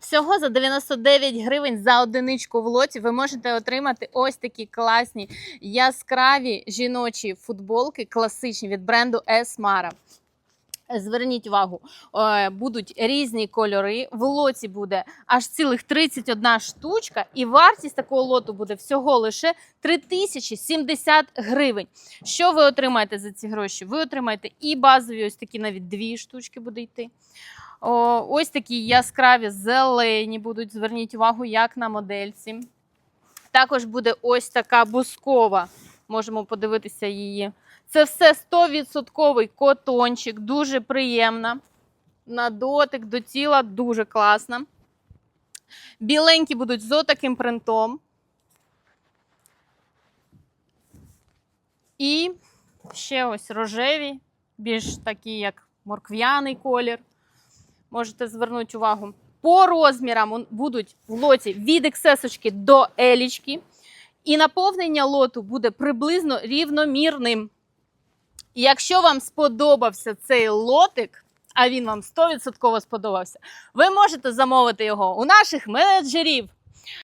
Всього за 99 гривень за одиничку в лоті ви можете отримати ось такі класні яскраві жіночі футболки, класичні від бренду Esmara. Зверніть увагу, е, будуть різні кольори. В лоті буде аж цілих 31 штучка, і вартість такого лоту буде всього лише 3070 гривень. Що ви отримаєте за ці гроші? Ви отримаєте і базові, ось такі навіть дві штучки буде йти. Ось такі яскраві зелені будуть. Зверніть увагу, як на модельці. Також буде ось така бускова. Можемо подивитися її. Це все 100% котончик, дуже приємна. На дотик до тіла дуже класна. Біленькі будуть з отаким принтом. І ще ось рожеві, більш такі, як моркв'яний колір. Можете звернути увагу. По розмірам будуть в лоті від XS до елічки. І наповнення лоту буде приблизно рівномірним. Якщо вам сподобався цей лотик, а він вам 100% сподобався, ви можете замовити його у наших менеджерів